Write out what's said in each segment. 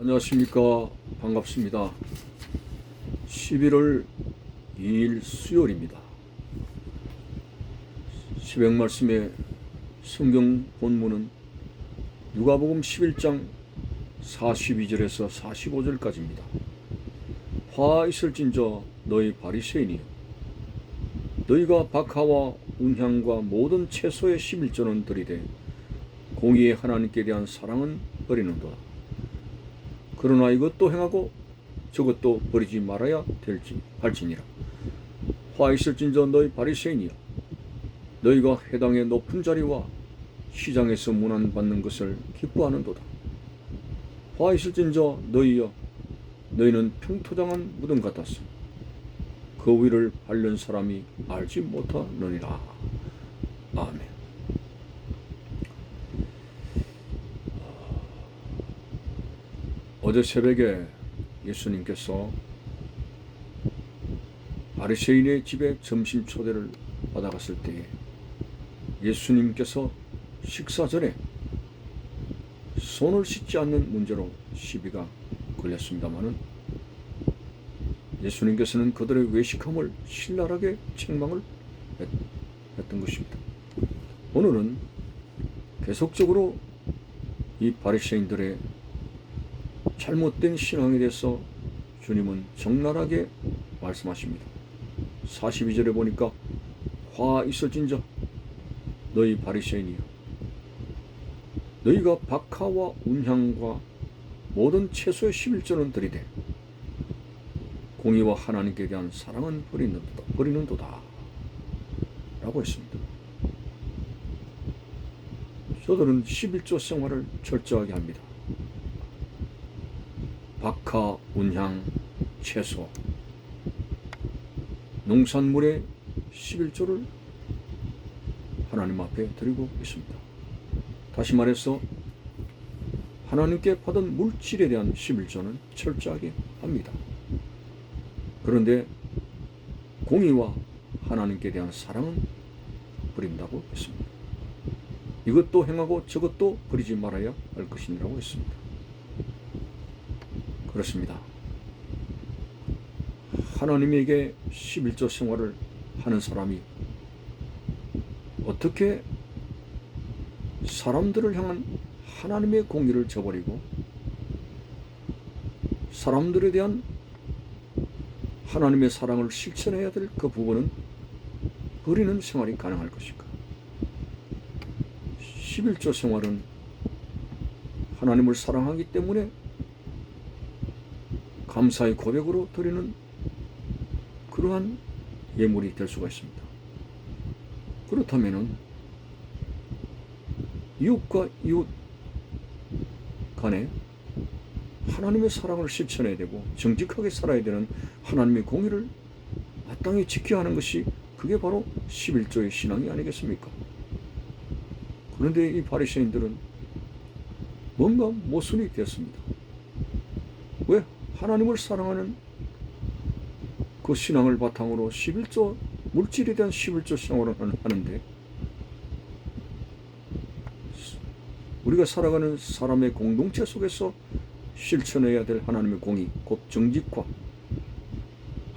안녕하십니까. 반갑습니다. 11월 2일 수요일입니다. 시백 말씀의 성경 본문은 누가복음 11장 42절에서 45절까지입니다. 화 있을진저 너희 바리새인이여 너희가 박하와 운향과 모든 채소의 11조는 들이되 공의의 하나님께 대한 사랑은 버리는도다 그러나 이것도 행하고 저것도 버리지 말아야 될지 할지니라. 화 있을진저 너희 바리새인이여 너희가 해당의 높은 자리와 시장에서 문안 받는 것을 기뻐하는도다. 화 있을진저 너희여 너희는 평토장한 무덤 같았어. 그 위를 밟는 사람이 알지 못하느니라. 아멘. 어제 새벽에 예수님께서 바리새인의 집에 점심 초대를 받아갔을 때에 예수님께서 식사 전에 손을 씻지 않는 문제로 시비가 걸렸습니다마는 예수님께서는 그들의 외식함을 신랄하게 책망을 했, 했던 것입니다. 오늘은 계속적으로 이 바리새인들의 잘못된 신앙에 대해서 주님은 적나라하게 말씀하십니다. 42절에 보니까 화 있을진저 너희 바리새인이여 너희가 박하와 운향과 모든 채소의 11조는 들이되 공의와 하나님께 대한 사랑은 버리는도다, 버리는도다 라고 했습니다. 저들은 11조 생활을 철저하게 합니다. 박하, 운향, 채소, 농산물의 11조를 하나님 앞에 드리고 있습니다. 다시 말해서 하나님께 받은 물질에 대한 11조는 철저하게 합니다. 그런데 공의와 하나님께 대한 사랑은 버린다고 했습니다. 이것도 행하고 저것도 버리지 말아야 할 것이라고 했습니다. 그렇습니다. 하나님에게 11조 생활을 하는 사람이 어떻게 사람들을 향한 하나님의 공의를 저버리고 사람들에 대한 하나님의 사랑을 실천해야 될 그 부분은 버리는 생활이 가능할 것인가? 11조 생활은 하나님을 사랑하기 때문에 감사의 고백으로 드리는 그러한 예물이 될 수가 있습니다. 그렇다면은 이웃과 이웃 간에 하나님의 사랑을 실천해야 되고 정직하게 살아야 되는 하나님의 공의를 마땅히 지켜야 하는 것이 그게 바로 11조의 신앙이 아니겠습니까? 그런데 이 바리새인들은 뭔가 모순이 되었습니다. 왜? 하나님을 사랑하는 그 신앙을 바탕으로 11조 물질에 대한 11조 생활을 하는데 우리가 살아가는 사람의 공동체 속에서 실천해야 될 하나님의 공의, 곧 정직과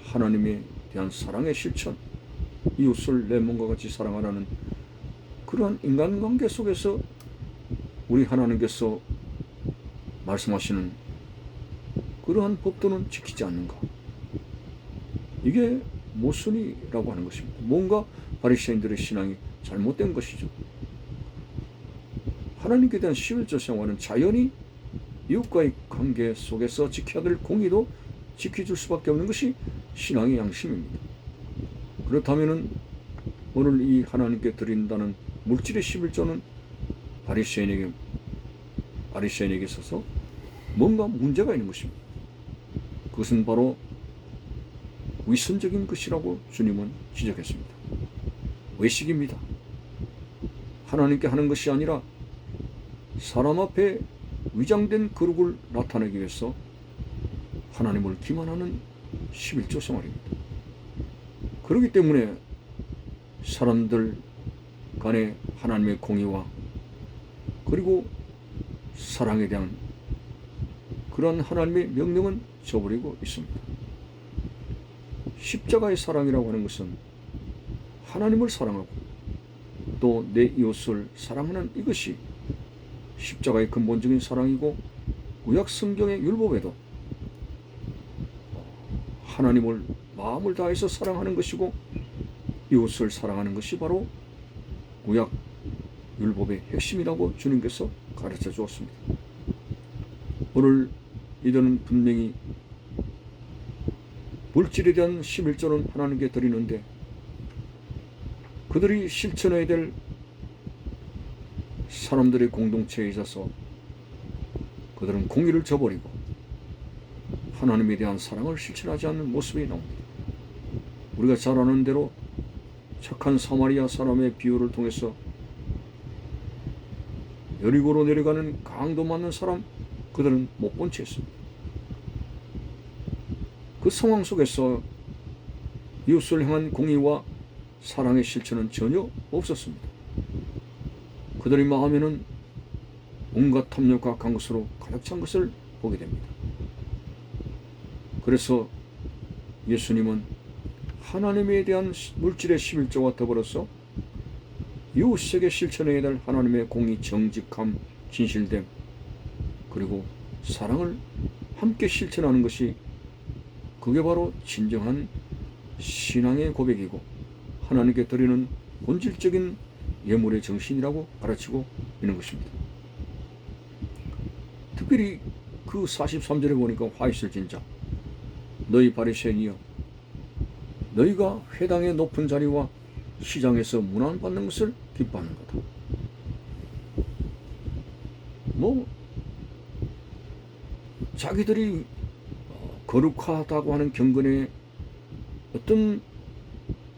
하나님에 대한 사랑의 실천, 이웃을 내 몸과 같이 사랑하라는 그러한 인간관계 속에서 우리 하나님께서 말씀하시는 그러한 법도는 지키지 않는가? 이게 모순이라고 하는 것입니다. 뭔가 바리새인들의 신앙이 잘못된 것이죠. 하나님께 대한 11조 생활은 자연히 이웃과의 관계 속에서 지켜야 될 공의도 지켜줄 수밖에 없는 것이 신앙의 양심입니다. 그렇다면은 오늘 이 하나님께 드린다는 물질의 11조는 바리새인에게 바리새인에게 있어서 뭔가 문제가 있는 것입니다. 그것은 바로 위선적인 것이라고 주님은 지적했습니다. 외식입니다. 하나님께 하는 것이 아니라 사람 앞에 위장된 거룩을 나타내기 위해서 하나님을 기만하는 11조 생활입니다. 그렇기 때문에 사람들 간의 하나님의 공의와 그리고 사랑에 대한 그러한 하나님의 명령은 저버리고 있습니다. 십자가의 사랑이라고 하는 것은 하나님을 사랑하고 또 내 이웃을 사랑하는 이것이 십자가의 근본적인 사랑이고 구약 성경의 율법에도 하나님을 마음을 다해서 사랑하는 것이고 이웃을 사랑하는 것이 바로 구약 율법의 핵심이라고 주님께서 가르쳐 주었습니다. 오늘 이들은 분명히 물질에 대한 11조는 하나님께 드리는데 그들이 실천해야 될 사람들의 공동체에 있어서 그들은 공의를 저버리고 하나님에 대한 사랑을 실천하지 않는 모습이 나옵니다. 우리가 잘 아는 대로 착한 사마리아 사람의 비유를 통해서 여리고로 내려가는 강도 맞는 사람 그들은 못 본채 했습니다. 그 상황 속에서 이웃을 향한 공의와 사랑의 실천은 전혀 없었습니다. 그들의 마음에는 온갖 탐욕과 강것으로 가득 찬 것을 보게 됩니다. 그래서 예수님은 하나님에 대한 물질의 11조와 더불어서 이웃에게 실천해야 될 하나님의 공의, 정직함, 진실됨, 그리고 사랑을 함께 실천하는 것이 그게 바로 진정한 신앙의 고백이고 하나님께 드리는 본질적인 예물의 정신이라고 가르치고 있는 것입니다. 특별히 그 43절에 보니까 화 있을 진짜 너희 바리새인이여 너희가 회당의 높은 자리와 시장에서 문안 받는 것을 기뻐하는 거다. 뭐 자기들이 어, 거룩하다고 하는 경건에 어떤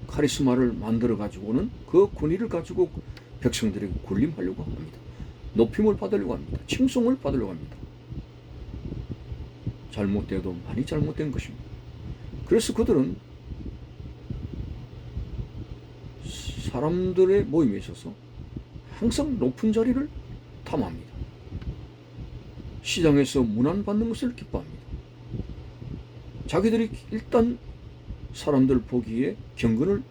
카리스마를 만들어 가지고는 그 권위를 가지고 백성들에게 군림하려고 합니다. 높임을 받으려고 합니다. 칭송을 받으려고 합니다. 잘못돼도 많이 잘못된 것입니다. 그래서 그들은 사람들의 모임에 있어서 항상 높은 자리를 탐합니다. 시장에서 문안받는 것을 기뻐합니다. 자기들이 일단 사람들 보기에 경건을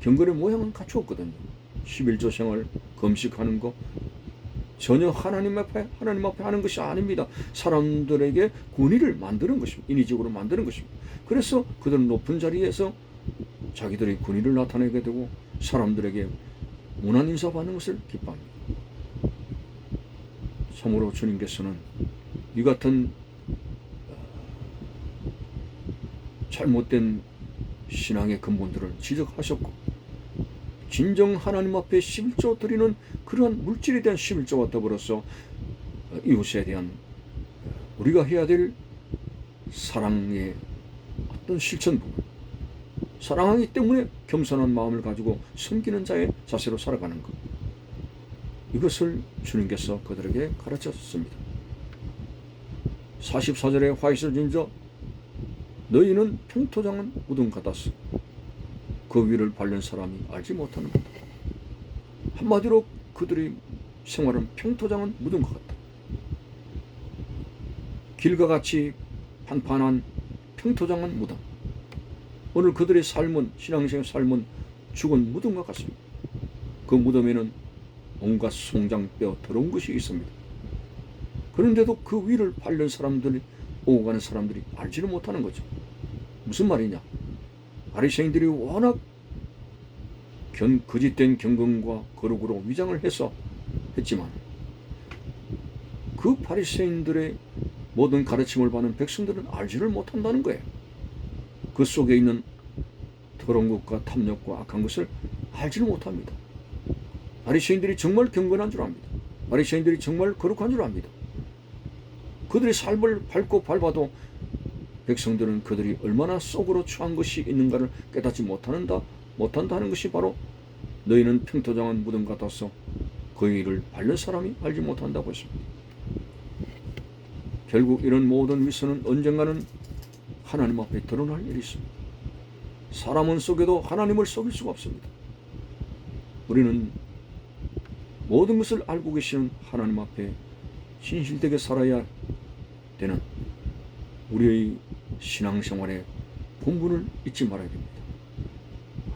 경건의 모양은 갖추었거든요. 11조 생활 금식하는 거 전혀 하나님 앞에 하나님 앞에 하는 것이 아닙니다. 사람들에게 권위를 만드는 것입니다. 인위적으로 만드는 것입니다. 그래서 그들은 높은 자리에서 자기들의 권위를 나타내게 되고 사람들에게 문안 인사 받는 것을 기뻐합니다. 참으로 주님께서는 이 같은 잘못된 신앙의 근본들을 지적하셨고 진정 하나님 앞에 11조 드리는 그러한 물질에 대한 11조와 더불어서 이웃에 대한 우리가 해야 될 사랑의 어떤 실천 부분 사랑하기 때문에 겸손한 마음을 가지고 섬기는 자의 자세로 살아가는 것 이것을 주님께서 그들에게 가르쳤습니다. 44절에 화이슬 진저 너희는 평토장은 우등 같았어. 그 위를 밟는 사람이 알지 못하는 거다. 한마디로 그들의 생활은 평토장은 묻은 것 같다. 길과 같이 판판한 평토장은 무덤. 오늘 그들의 삶은 신앙생의 삶은 죽은 무덤과 같습니다. 그 무덤에는 온갖 송장뼈 더러운 것이 있습니다. 그런데도 그 위를 밟는 사람들이 오고 가는 사람들이 알지를 못하는 거죠. 무슨 말이냐? 바리새인들이 워낙 견, 거짓된 경건과 거룩으로 위장을 해서 했지만 그 바리새인들의 모든 가르침을 받는 백성들은 알지를 못한다는 거예요. 그 속에 있는 더러운 것과 탐욕과 악한 것을 알지를 못합니다. 바리새인들이 정말 경건한 줄 압니다. 바리새인들이 정말 거룩한 줄 압니다. 그들의 삶을 밟고 밟아도 백성들은 그들이 얼마나 속으로 처한 것이 있는가를 깨닫지 못한다, 못한다는 것이 바로 너희는 평토장한 무덤 같아서 그 일을 밟는 사람이 알지 못한다고 했습니다. 결국 이런 모든 위선은 언젠가는 하나님 앞에 드러날 일이 있습니다. 사람은 속에도 하나님을 속일 수가 없습니다. 우리는 모든 것을 알고 계시는 하나님 앞에 진실되게 살아야 때는 우리의 신앙생활의 본분을 잊지 말아야 됩니다.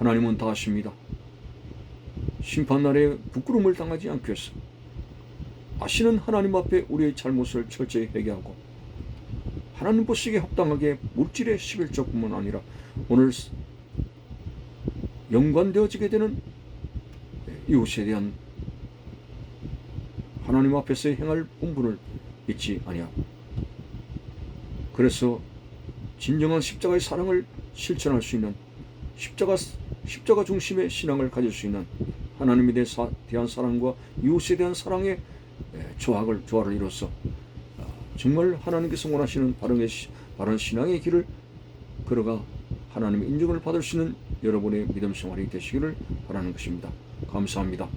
하나님은 다 아십니다. 심판날에 부끄러움을 당하지 위해서 아시는 하나님 앞에 우리의 잘못을 철저히 회개하고 하나님 보시기에 합당하게 물질의 11조뿐만 아니라 오늘 연관되어지게 되는 이웃에 대한 하나님 앞에서 행할 본분을 잊지 아니하고 그래서 진정한 십자가의 사랑을 실천할 수 있는 십자가 십자가 중심의 신앙을 가질 수 있는 하나님에 대한 사랑과 이웃에 대한 사랑의 예, 조합을 조화를 이뤄서 아, 정말 하나님께서 원하시는 바른 시- 바른 신앙의 길을 걸어가 하나님의 인정을 받을 수 있는 여러분의 믿음 생활이 되시기를 바라는 것입니다. 감사합니다.